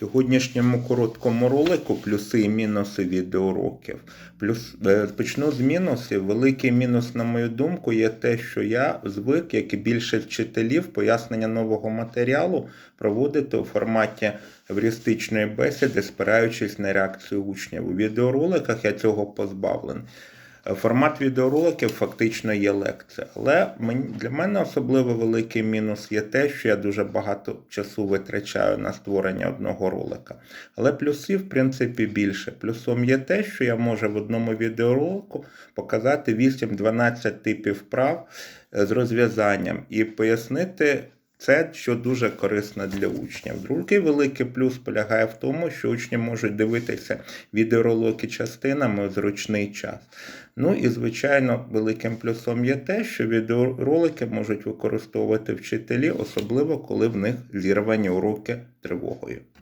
сьогоднішньому короткому ролику плюси і мінуси відеоуроків. Плюс е, почну з мінусів. Великий мінус, на мою думку, є те, що я звик, як і більшість вчителів, пояснення нового матеріалу проводити у форматі евристичної бесіди, спираючись на реакцію учнів. У відеороликах я цього позбавлений. Е, Формат відеороликів фактично є лекція. Але для мене особливо великий мінус є те, що я дуже багато часу витрачаю на створення одного ролика. Але плюсів, в принципі, більше. Плюсом є те, що я можу в одному відеоролику показати 8-12 типів вправ е, з розв'язанням і пояснити. Це що дуже корисно для учнів. Другий великий плюс полягає в тому, що учні можуть дивитися відеоролики частинами у зручний час. Ну і, звичайно, великим плюсом є те, що відеоролики можуть використовувати вчителі, особливо коли в них зірвані уроки тривогою.